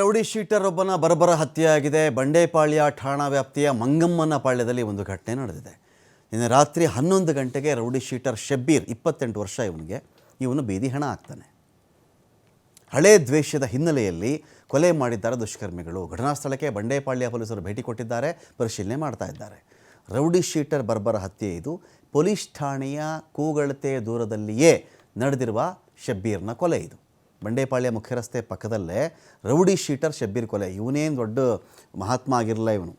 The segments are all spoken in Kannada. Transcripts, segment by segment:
ರೌಡಿ ಶೀಟರ್ ಒಬ್ಬನ ಬರಬರ ಹತ್ಯೆಯಾಗಿದೆ. ಬಂಡೇಪಾಳ್ಯ ಠಾಣಾ ವ್ಯಾಪ್ತಿಯ ಮಂಗಮ್ಮನ ಪಾಳ್ಯದಲ್ಲಿ ಒಂದು ಘಟನೆ ನಡೆದಿದೆ. ನಿನ್ನೆ ರಾತ್ರಿ ಹನ್ನೊಂದು ಗಂಟೆಗೆ ರೌಡಿ ಶೀಟರ್ ಶಬ್ಬೀರ್ ಇಪ್ಪತ್ತೆಂಟು ವರ್ಷ ಇವನಿಗೆ ಇವನು ಬೀದಿ ಹಣ ಆಗ್ತಾನೆ. ಹಳೆ ದ್ವೇಷದ ಹಿನ್ನೆಲೆಯಲ್ಲಿ ಕೊಲೆ ಮಾಡಿದ್ದಾರೆ ದುಷ್ಕರ್ಮಿಗಳು. ಘಟನಾ ಸ್ಥಳಕ್ಕೆ ಬಂಡೇಪಾಳ್ಯ ಪೊಲೀಸರು ಭೇಟಿ ಕೊಟ್ಟಿದ್ದಾರೆ, ಪರಿಶೀಲನೆ ಮಾಡ್ತಾ ಇದ್ದಾರೆ. ರೌಡಿ ಶೀಟರ್ ಬರ್ಬರ ಹತ್ಯೆ ಇದು. ಪೊಲೀಸ್ ಠಾಣೆಯ ಕೂಗಳತೆ ದೂರದಲ್ಲಿಯೇ ನಡೆದಿರುವ ಶಬ್ಬೀರ್ನ ಕೊಲೆ ಇದು. ಬಂಡೇಪಾಳ್ಯ ಮುಖ್ಯ ರಸ್ತೆ ಪಕ್ಕದಲ್ಲೇ ರೌಡಿ ಶೀಟರ್ ಶಬ್ಬೀರ್ ಕೊಲೆ. ಇವನೇನು ದೊಡ್ಡ ಮಹಾತ್ಮ ಆಗಿರಲ್ಲ ಇವನು.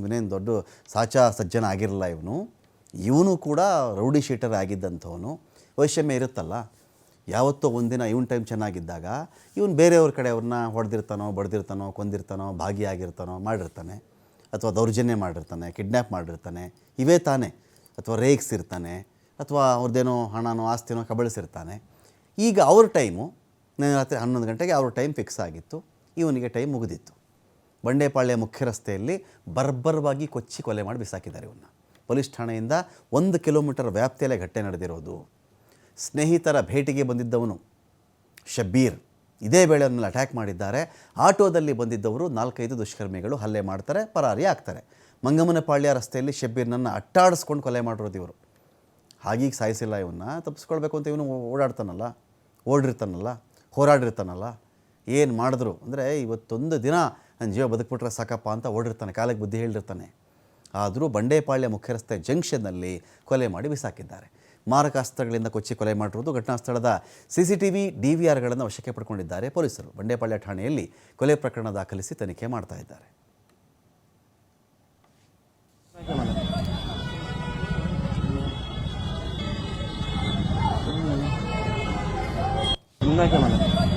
ಇವನೇನು ದೊಡ್ಡ ಸಾಚಾ ಸಜ್ಜನ ಆಗಿರಲಿಲ್ಲ ಇವನು. ಇವನು ಕೂಡ ರೌಡಿ ಶೀಟರ್ ಆಗಿದ್ದಂಥವನು. ವೈಷಮ್ಯ ಇರುತ್ತಲ್ಲ. ಯಾವತ್ತೋ ಒಂದಿನ ಇವನ್ ಟೈಮ್ ಚೆನ್ನಾಗಿದ್ದಾಗ ಇವನು ಬೇರೆಯವ್ರ ಕಡೆ ಅವ್ರನ್ನ ಹೊಡೆದಿರ್ತಾನೋ, ಬಡ್ದಿರ್ತಾನೋ, ಕೊಂದಿರ್ತಾನೋ, ಭಾಗಿಯಾಗಿರ್ತಾನೋ ಮಾಡಿರ್ತಾನೆ. ಅಥವಾ ದೌರ್ಜನ್ಯ ಮಾಡಿರ್ತಾನೆ ಕಿಡ್ನ್ಯಾಪ್ ಮಾಡಿರ್ತಾನೆ. ಇವೇ ತಾನೇ. ಅಥವಾ ರೇಗಿಸಿರ್ತಾನೆ ಅಥವಾ ಅವ್ರದ್ದೇನೋ ಹಣನೋ ಆಸ್ತಿನೋ ಕಬಳಿಸಿರ್ತಾನೆ. ಈಗ ಅವ್ರ ಟೈಮು ನಿನ್ನೆ ರಾತ್ರಿ ಹನ್ನೊಂದು ಗಂಟೆಗೆ ಅವ್ರ ಟೈಮ್ ಫಿಕ್ಸ್ ಆಗಿತ್ತು. ಇವನಿಗೆ ಟೈಮ್ ಮುಗಿದಿತ್ತು. ಬಂಡೇಪಾಳ್ಯ ಮುಖ್ಯ ರಸ್ತೆಯಲ್ಲಿ ಬರ್ಬರವಾಗಿ ಕೊಚ್ಚಿ ಕೊಲೆ ಮಾಡಿ ಬಿಸಾಕಿದ್ದಾರೆ ಇವನ್ನ. ಪೊಲೀಸ್ ಠಾಣೆಯಿಂದ ಒಂದು ಕಿಲೋಮೀಟರ್ ವ್ಯಾಪ್ತಿಯಲ್ಲೇ ಘಟನೆ ನಡೆದಿರೋದು. ಸ್ನೇಹಿತರ ಭೇಟಿಗೆ ಬಂದಿದ್ದವನು ಶಬ್ಬೀರ್. ಇದೇ ವೇಳೆ ಅವನ್ನೆಲ್ಲ ಅಟ್ಯಾಕ್ ಮಾಡಿದ್ದಾರೆ. ಆಟೋದಲ್ಲಿ ಬಂದಿದ್ದವರು ನಾಲ್ಕೈದು ದುಷ್ಕರ್ಮಿಗಳು ಹಲ್ಲೆ ಮಾಡ್ತಾರೆ, ಪರಾರಿ ಆಗ್ತಾರೆ. ಮಂಗಮ್ಮನಪಾಳ್ಯ ರಸ್ತೆಯಲ್ಲಿ ಶಬ್ಬೀರ್ನನ್ನು ಅಟ್ಟಾಡಿಸ್ಕೊಂಡು ಕೊಲೆ ಮಾಡಿರೋದು ಇವರು. ಹಾಗೀಗ ಸಾಯಿಸಿಲ್ಲ ಇವನ್ನ. ತಪ್ಪಿಸ್ಕೊಳ್ಬೇಕು ಅಂತ ಇವನು ಓಡಾಡ್ತಾನಲ್ಲ, ಓಡಿರ್ತಾನಲ್ಲ. ಹೋರಾಡಿರ್ತಾನಲ್ಲ, ಏನು ಮಾಡಿದ್ರು? ಅಂದರೆ ಇವತ್ತೊಂದು ದಿನ ನನ್ನ ಜೀವ ಬದುಕ್ಬಿಟ್ರೆ ಸಾಕಪ್ಪ ಅಂತ ಓಡಿರ್ತಾನೆ ಕಾಲಕ್ಕೆ ಬುದ್ಧಿ ಹೇಳಿರ್ತಾನೆ. ಆದರೂ ಬಂಡೇಪಾಳ್ಯ ಮುಖ್ಯ ರಸ್ತೆ ಜಂಕ್ಷನ್ನಲ್ಲಿ ಕೊಲೆ ಮಾಡಿ ಬಿಸಾಕಿದ್ದಾರೆ. ಮಾರಕಾಸ್ತ್ರಗಳಿಂದ ಕೊಚ್ಚಿ ಕೊಲೆ ಮಾಡಿರುವುದು ಘಟನಾ ಸ್ಥಳದ C C T V D V ಆರ್ಗಳನ್ನು ವಶಕ್ಕೆ ಪಡ್ಕೊಂಡಿದ್ದಾರೆ ಪೊಲೀಸರು. ಬಂಡೇಪಾಳ್ಯ ಠಾಣೆಯಲ್ಲಿ ಕೊಲೆ ಪ್ರಕರಣ ದಾಖಲಿಸಿ ತನಿಖೆ ಮಾಡ್ತಾ ಇದ್ದಾರೆ. ないかな。